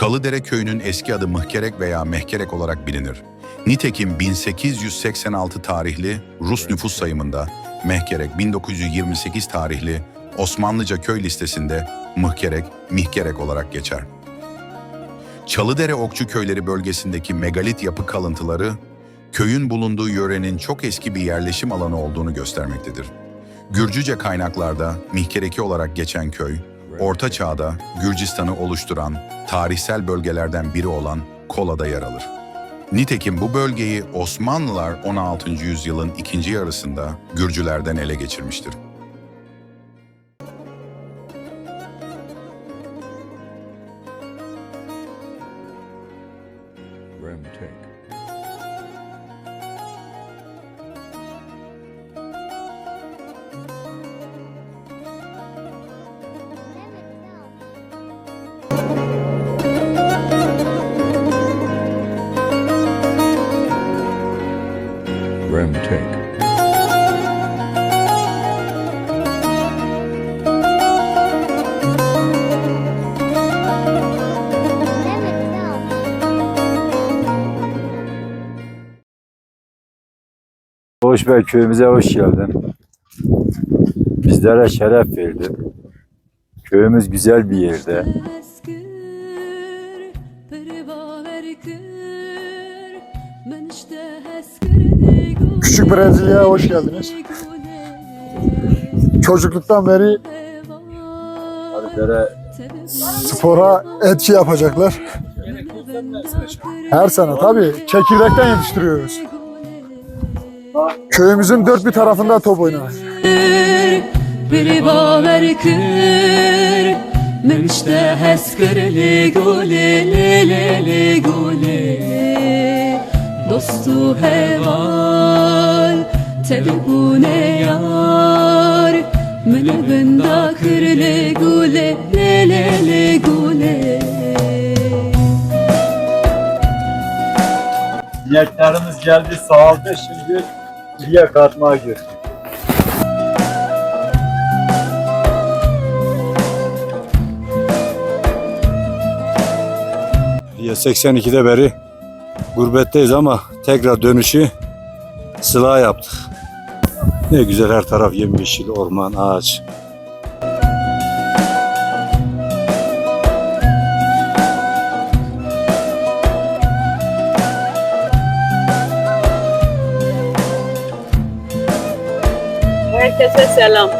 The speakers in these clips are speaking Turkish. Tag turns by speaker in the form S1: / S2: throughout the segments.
S1: Çalıdere köyünün eski adı Mıhkerek veya Mehkerek olarak bilinir. Nitekim 1886 tarihli Rus nüfus sayımında Mehkerek 1928 tarihli Osmanlıca köy listesinde Mıhkerek, Mihkerek olarak geçer. Çalıdere Okçu Köyleri bölgesindeki megalit yapı kalıntıları, köyün bulunduğu yörenin çok eski bir yerleşim alanı olduğunu göstermektedir. Gürcüce kaynaklarda Mihkereki olarak geçen köy, Orta Çağ'da Gürcistan'ı oluşturan tarihsel bölgelerden biri olan Kola'da yer alır. Nitekim bu bölgeyi Osmanlılar 16. yüzyılın ikinci yarısında Gürcülerden ele geçirmiştir.
S2: Hoş Bey köyümüze hoş geldin. Bizlere şeref verdin. Köyümüz güzel bir yerde.
S3: Küçük Brezilya'ya hoş geldiniz. Çocukluktan beri
S2: Bizlere
S3: spora etki yapacaklar. Her sene tabii çekirdekten yetiştiriyoruz. Köyümüzün dört bir tarafında top oynar.
S4: Biri baver kır Müşte heskereli gole leleli gole Dostu heval Telebune yar? Mülebenda kırle gole leleli gole
S2: Yerklerimiz geldi sağladı şimdi geriye katmaya gidiyoruz. Ya 82'de beri gurbetteyiz ama tekrar dönüşü sıla yaptık. Ne güzel her taraf yemyeşil, orman, ağaç.
S5: Herkese selam.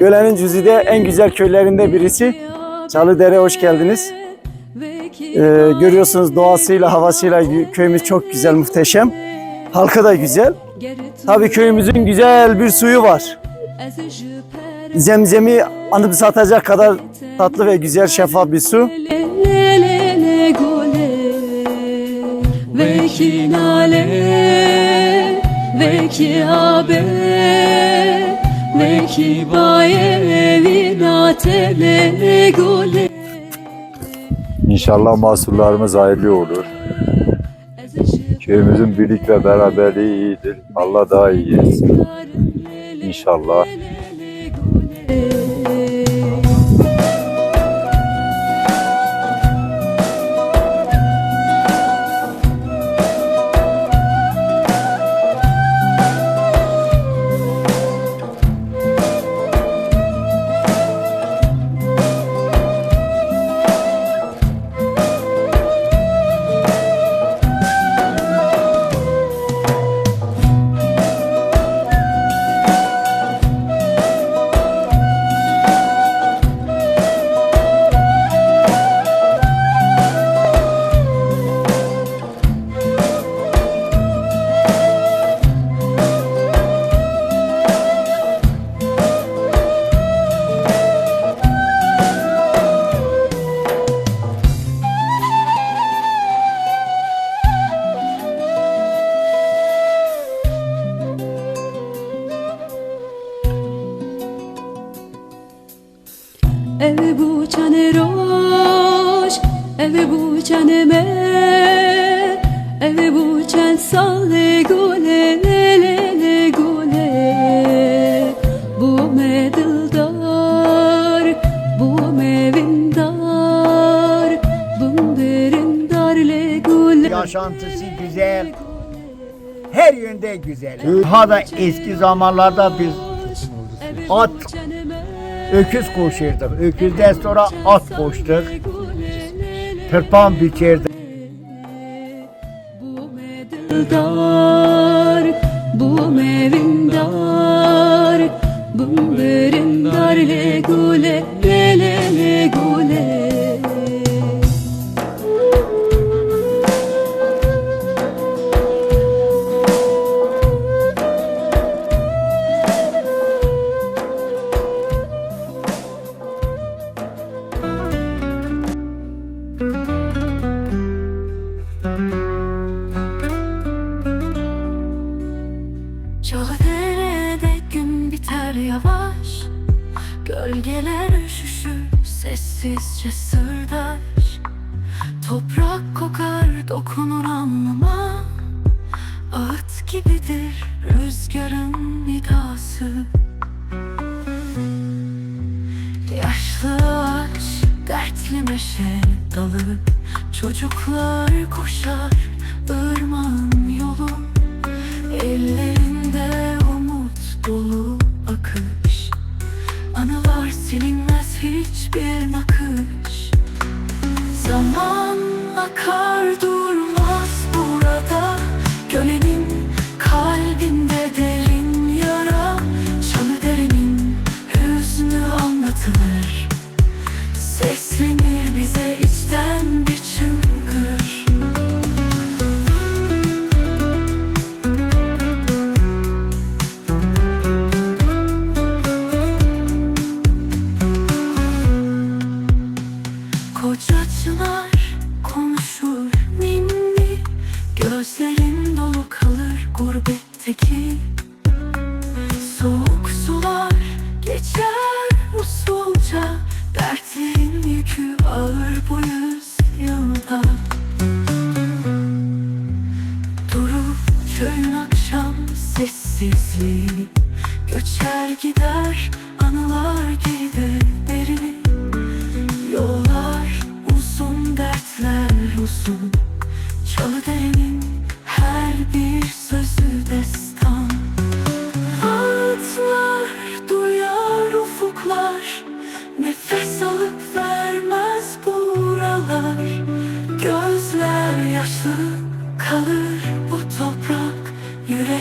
S6: Gölenin Cüzi'de en güzel köylerinde birisi. Çalıdere hoş geldiniz. Ee, görüyorsunuz doğasıyla, havasıyla köyümüz çok güzel, muhteşem. Halkı da güzel. Tabii köyümüzün güzel bir suyu var. Zemzemi anıp satacak kadar tatlı ve güzel şeffaf bir su.
S4: Veki abe, veki baye, vinatele gole.
S2: İnşallah mahsullarımız hayırlı olur. Köyümüzün birlik ve beraberliği iyidir. Allah daha iyi etsin. İnşallah.
S7: Her yönde güzel. Daha da eski zamanlarda biz at, öküz koşurduk. Öküzden sonra at koştuk. Tırpan biçerdik.
S4: Bu mevindar, bu berindar le gule, le le le gule.
S8: Nakış Zaman akar durmaz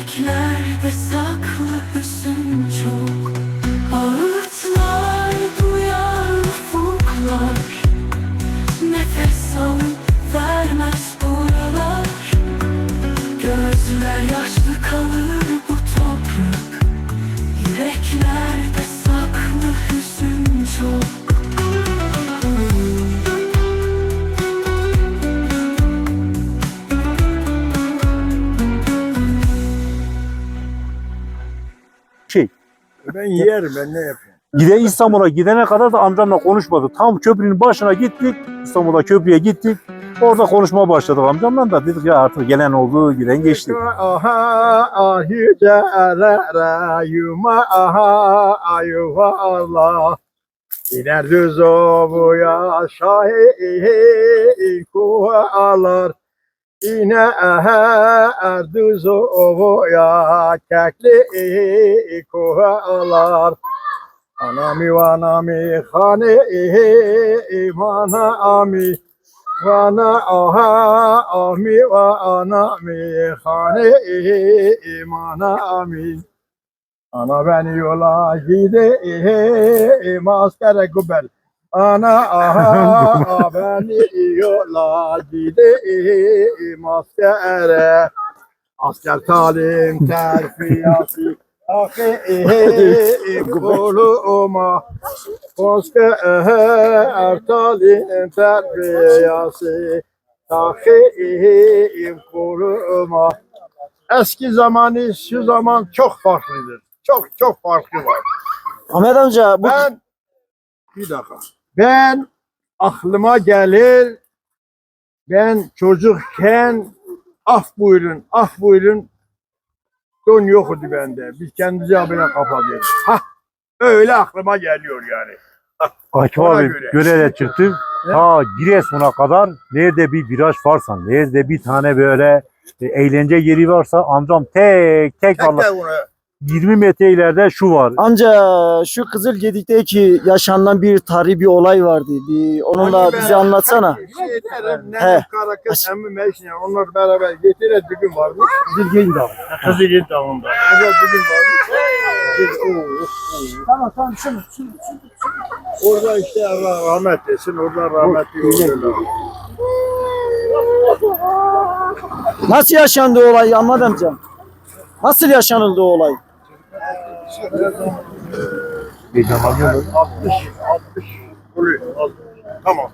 S8: Yüreklerde saklı hüzün
S7: yerim ben ne yapayım?
S9: Gide İstanbul'a gidene kadar da amcamla konuşmadı. Tam köprünün başına gittik. İstanbul'a köprüye gittik. Orada konuşmaya başladık amcamla da dedik ya artık gelen oldu, giden geçti.
S7: Aha yüce erere yuma aha ayuva Allah İner düz ovuya şahi kuvalar İne er düz ovuya kekli kuvalar Anami vanami hane imana ami. Vana aha ami va ana mi hane imana ami. Ana beni yola gide maskere gubel Ana aha beni yola gide maskere Asker talim terfiyası Akı koluma Koske ertalin terbiyası Tahim koruma Eski zamanı şu zaman çok farklıdır. Çok çok farklı var.
S6: Ahmet amca bu
S7: Ben bir dakika. Ben aklıma gelir ben çocukken af buyurun, af buyurun don yoktu bende. Biz kendimizi habire kapatıyoruz. Hah, öyle aklıma geliyor yani. Ona
S9: abi
S7: göre.
S9: göreve çıktık. ta Giresun'a kadar nerede bir viraj varsa, nerede bir tane böyle e, eğlence yeri varsa amcam tek tek
S7: Tek
S9: vallahi
S7: de
S9: 20 metre ileride şu var.
S6: Amca şu Kızılgedik'teki yaşanan bir tarihi bir olay vardı. Bir onunla bize anlatsana. He.
S7: ne Karaköz, emmi Meyşine, onlar beraber gün varmış. Kızılgin Dağı. Kızılgin Dağı'nda. Bir gün varmış. Biz- oo, oo.
S6: Tamam tamam şunu şunu.
S7: Orada işte Allah rahmet etsin, orada rahmetli oldular.
S6: Nasıl yaşandı olay Ahmet amcam? Nasıl yaşanıldı o olay?
S7: 60, 60 oluyor. 60. Tamam.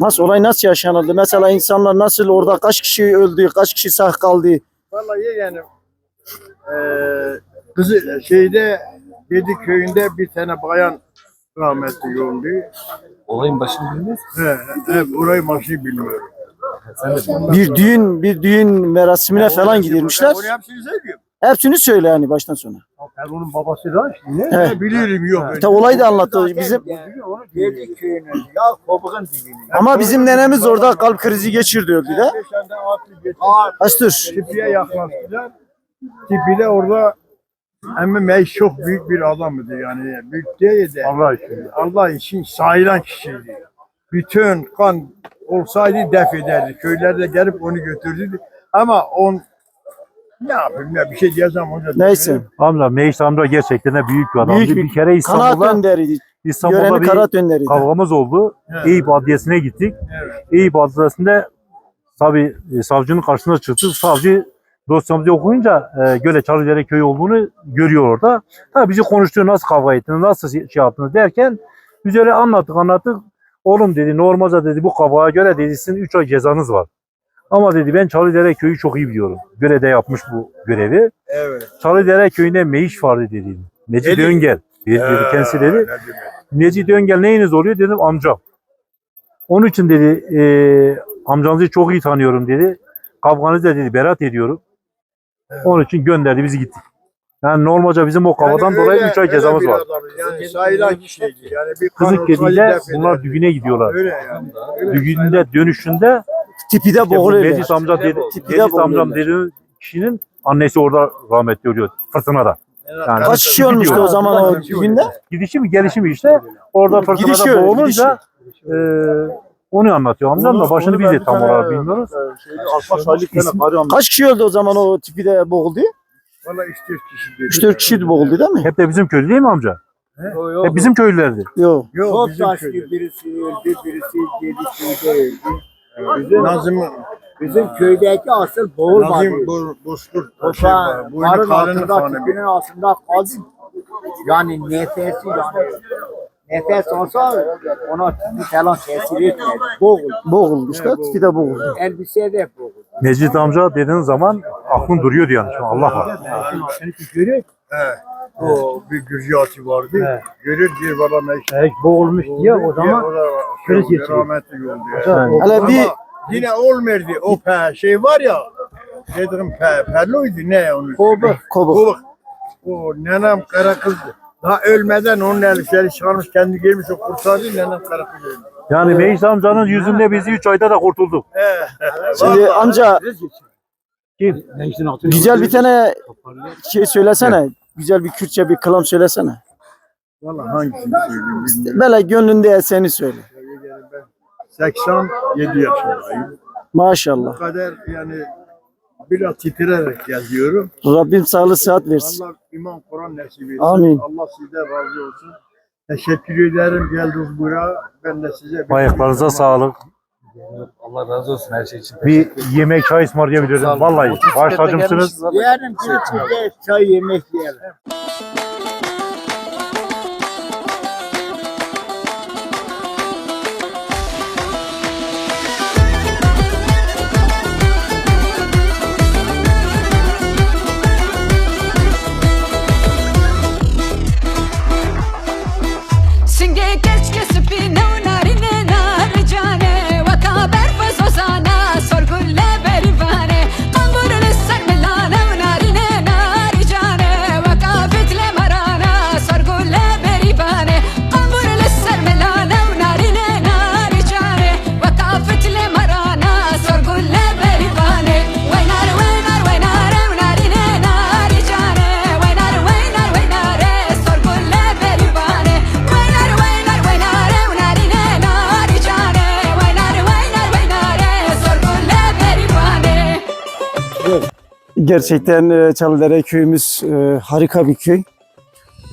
S6: Nasıl olay nasıl yaşanıldı? Mesela insanlar nasıl orada kaç kişi öldü, kaç kişi sağ kaldı?
S7: Vallahi yeğenim, eee kızı şeyde Gedi köyünde bir tane bayan rahmetli oldu.
S10: Olayın başını bilmez.
S7: He, he, burayı başını bilmiyorum.
S6: Bir düğün, bir düğün merasimine falan gidilmişler.
S7: Onu hepsini söylüyorum.
S6: Hepsini söyle yani baştan sona.
S7: Ben onun babası da. Ne biliyorum yok.
S6: İşte olayı da anlattı. Bizim
S7: Onu ya kopuğun dibini.
S6: ama bizim nenemiz orada kalp krizi geçirdi öldü de.
S7: De atlı.
S6: Açtır.
S7: Tipiye yaklaştılar. Tipiyle orada Emmi Mey çok büyük bir adamdı yani. Büyük değil de. Allah için. Allah için sayılan kişiydi. Bütün kan olsaydı def ederdi. Köylerde gelip onu götürdü. Ama on ne yapayım ya bir şey diyeceğim hocam.
S6: Neyse.
S9: Amca Meyis amca gerçekten de büyük bir adamdı.
S6: Büyük bir
S9: bir kere
S6: Kanaat
S9: İstanbul'da
S6: önderiydi.
S9: İstanbul'da
S6: Yörenin
S9: bir
S6: kanaat önderiydi.
S9: kavgamız oldu.
S7: Evet.
S9: Eyüp Adliyesi'ne gittik.
S7: Evet.
S9: Eyüp Adliyesi'nde tabii e, savcının karşısına çıktık. Savcı dosyamızı okuyunca e, Göle Çalıdere köyü olduğunu görüyor orada. Tabii bizi konuştuğu nasıl kavga ettiniz, nasıl şey yaptınız derken biz öyle anlattık anlattık. Oğlum dedi normalde dedi bu kavgaya göre dedi sizin 3 ay cezanız var. Ama dedi ben Çalıdere köyü çok iyi biliyorum. Göre'de yapmış bu görevi.
S7: Evet.
S9: Çalıdere köyünde meyiş vardı dedi. Necip
S7: Dedi.
S9: Öngel. Dedi, dedi, kendisi dedi. Necip Öngel neyiniz oluyor dedim amcam. Onun için dedi e, amcanızı çok iyi tanıyorum dedi. Kavganızda dedi berat ediyorum. Onun için gönderdi bizi gittik. Yani normalde bizim o kavgadan
S7: Yani
S9: dolayı
S7: öyle-
S9: 3 ay cezamız var.
S7: Yani sayılan kişiydi. Yani bir
S9: Kızık
S7: def
S9: bunlar düğüne gidiyorlar.
S7: Öyle yani. Öyle
S9: Düğünde dönüşünde
S6: Tipi de
S9: işte
S6: boğuluyor.
S9: Meclis amca dedi,
S6: Tipi de
S9: Meclis amcam
S6: boğuluyorlar.
S9: kişinin annesi orada rahmetli oluyor fırtınada. Yani
S6: Kaç kişi ölmüştü o zaman o düğünde?
S9: Gidişi mi gelişi mi işte orada
S6: Gidişi
S9: fırtınada
S6: öyle,
S9: boğulunca e, onu anlatıyor. Amcam da başını biz de tam olarak bilmiyoruz.
S6: Kaç kişi öldü o zaman o tipi de boğuldu?
S7: Valla 3-4 kişi dedi.
S6: 3-4 kişi de boğuldu değil mi?
S9: Hep de bizim köylü değil mi amca? Hep bizim köylülerdi.
S6: Yok.
S7: Yok bizim köyde.
S11: birisi öldü, birisi yedi köyde öldü.
S7: Nazım,
S11: Bizim köydeki asıl boğulmadı.
S7: Nazım bu, Bozkurt. Şey
S11: Toprağın
S7: var, Boynu
S11: karın
S7: kanı.
S11: tipinin altında kaldı. Yani nefesi yani. Nefes olsa ona tipi falan tesir etmedi. Boğuldu.
S6: Boğuldu işte. Tipi de boğuldu.
S11: Elbise de boğuldu.
S9: Necdet amca dediğin zaman aklın duruyor yani. Şu an Allah var.
S7: He. O bir Gürciyatı vardı. Görür diye bana meşhur.
S11: Boğulmuş diye o zaman
S7: kriz
S11: geçirdi.
S7: rahmetli.
S9: Yani
S6: Hele bir
S7: yine olmadı. O pe şey var ya. Dedim pe perloydu ne onu?
S6: Kobuk.
S7: Kovuk. O nenem kara kızdı. Daha ölmeden onun elbiseleri çıkarmış kendi giymiş o kurtardı nenem kara kız öldü.
S9: Yani Meclis amcanın yüzünde bizi 3 ayda da kurtulduk.
S7: He.
S6: Şimdi
S7: Vallahi.
S6: amca
S9: Kim?
S6: güzel bir tane şey söylesene. Güzel bir Kürtçe bir kelam söylesene.
S7: Vallahi hangisini söyleyeyim bilmiyorum.
S6: Böyle gönlünde eseni söyle.
S7: Ben 87 yaşındayım.
S6: Maşallah.
S7: Bu kadar yani biraz titrerek geziyorum.
S6: Rabbim sağlık sıhhat versin.
S7: Allah iman Kur'an nasip etsin.
S6: Amin.
S7: Allah sizden razı olsun. Teşekkür ederim geldiniz buraya. Ben de size
S9: Ayaklarınıza sağlık.
S10: Allah razı olsun her şey için.
S9: Bir yemek çay ısmarlayabilirim. Vallahi baş tacımsınız.
S11: Yarın bir içinde çay yemek yiyelim.
S6: Gerçekten e, Çalıdere köyümüz e, harika bir köy.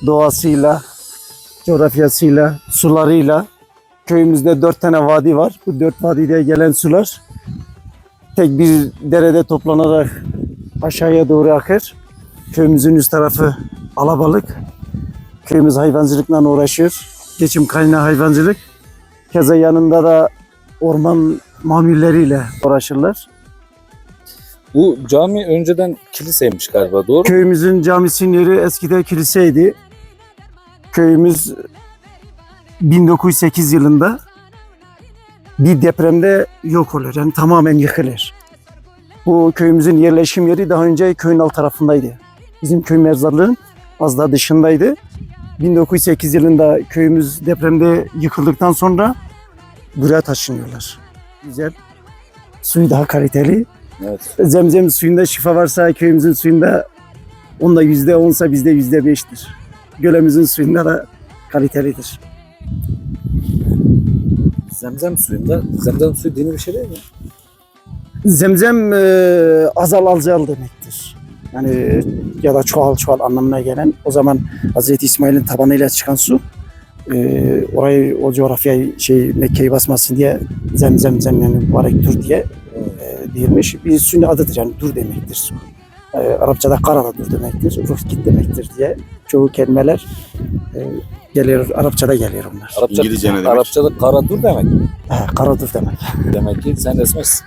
S6: Doğasıyla, coğrafyasıyla, sularıyla. Köyümüzde dört tane vadi var. Bu dört vadide gelen sular tek bir derede toplanarak aşağıya doğru akar. Köyümüzün üst tarafı alabalık. Köyümüz hayvancılıkla uğraşıyor. Geçim kaynağı hayvancılık. Keza yanında da orman mamulleriyle uğraşırlar.
S10: Bu cami önceden kiliseymiş galiba doğru mu?
S6: Köyümüzün camisinin yeri eskiden kiliseydi. Köyümüz 1908 yılında bir depremde yok olur. Yani tamamen yıkılır. Bu köyümüzün yerleşim yeri daha önce köyün alt tarafındaydı. Bizim köy mezarlığın az daha dışındaydı. 1908 yılında köyümüz depremde yıkıldıktan sonra buraya taşınıyorlar. Güzel. Suyu daha kaliteli.
S10: Evet.
S6: Zemzem suyunda şifa varsa köyümüzün suyunda onda yüzde onsa bizde yüzde beştir. Gölemizin suyunda da kalitelidir.
S10: Zemzem suyunda, zemzem suyu dini bir şey değil mi?
S6: Zemzem e, azal azal demektir. Yani ya da çoğal çoğal anlamına gelen o zaman Hazreti İsmail'in tabanıyla çıkan su e, orayı o coğrafyayı şey Mekke'yi basmasın diye zemzem zem yani mübarek diye değilmiş. Bir sünni adıdır yani dur demektir. E, Arapçada karada dur demektir, ruh git demektir diye çoğu kelimeler e, geliyor, Arapçada geliyor onlar.
S10: Arapça,
S1: İngilizce ne demek?
S10: Arapçada kara dur demek.
S6: He, kara dur demek.
S10: demek ki sen resmisin.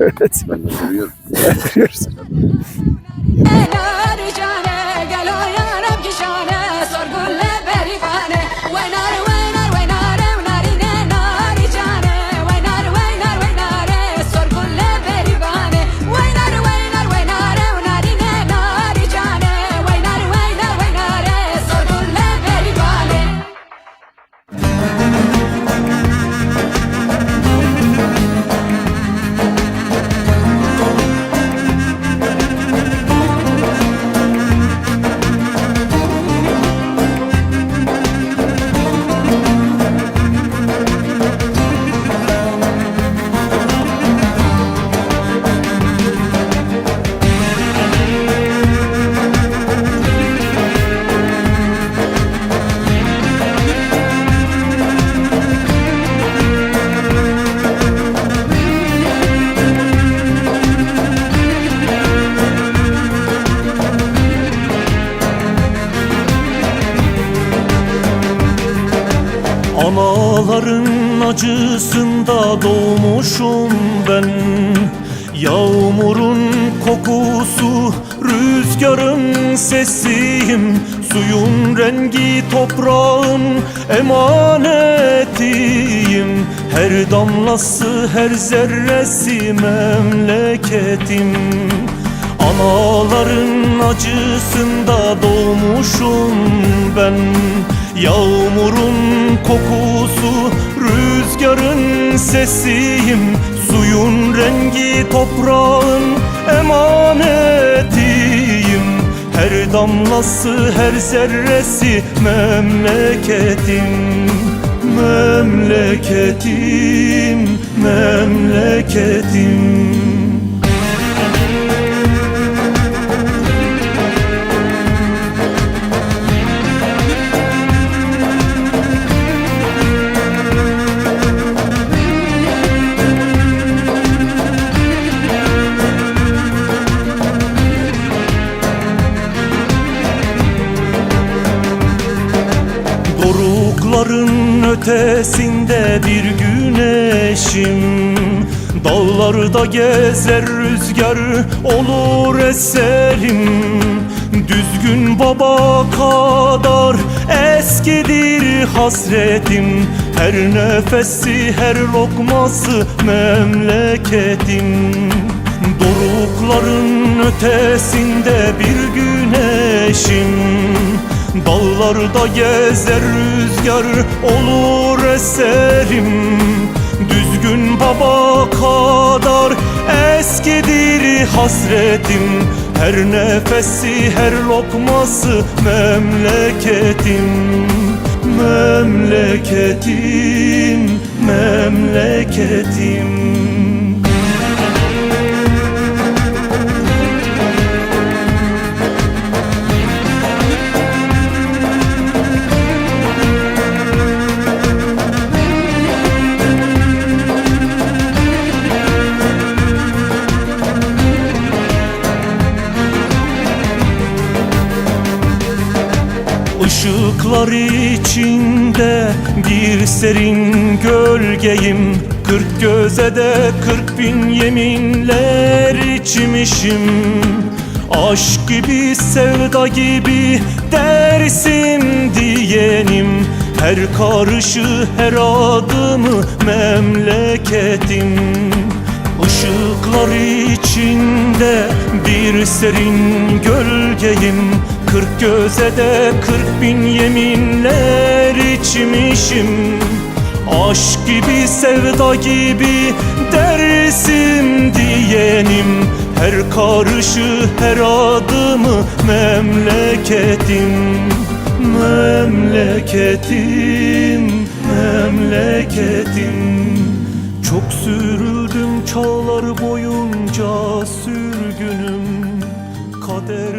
S6: evet.
S8: Ben de duruyorum.
S12: Anaların acısında doğmuşum ben. Yağmurun kokusu, rüzgarın sesiyim. Suyun rengi toprağın emanetiyim. Her damlası, her zerresi memleketim. Anaların acısında doğmuşum ben Yağmurun kokusu, rüzgarın sesiyim. Suyun rengi toprağın emanetiyim. Her damlası, her zerresi memleketim. Memleketim, memleketim Dorukların ötesinde bir güneşim. Dağlarda gezer rüzgar olur eserim Düzgün baba kadar eskidir hasretim. Her nefesi her lokması memleketim. Dorukların ötesinde bir güneşim Dağlarda gezer rüzgar olur eserim. Düzgün baba kadar eskidir hasretim. Her nefesi her lokması memleketim. Memleketim, memleketim Işıklar içinde bir serin gölgeyim. Kırk göze de kırk bin yeminler içmişim. Aşk gibi sevda gibi dersim diyenim. Her karışı her adımı memleketim. Işıklar içinde bir serin gölgeyim Kırk göze de kırk bin yeminler içmişim. Aşk gibi sevda gibi dersim diyenim. Her karışı her adımı memleketim. Memleketim, memleketim. Çok sürüldüm çağlar boyunca sürgünüm. Kader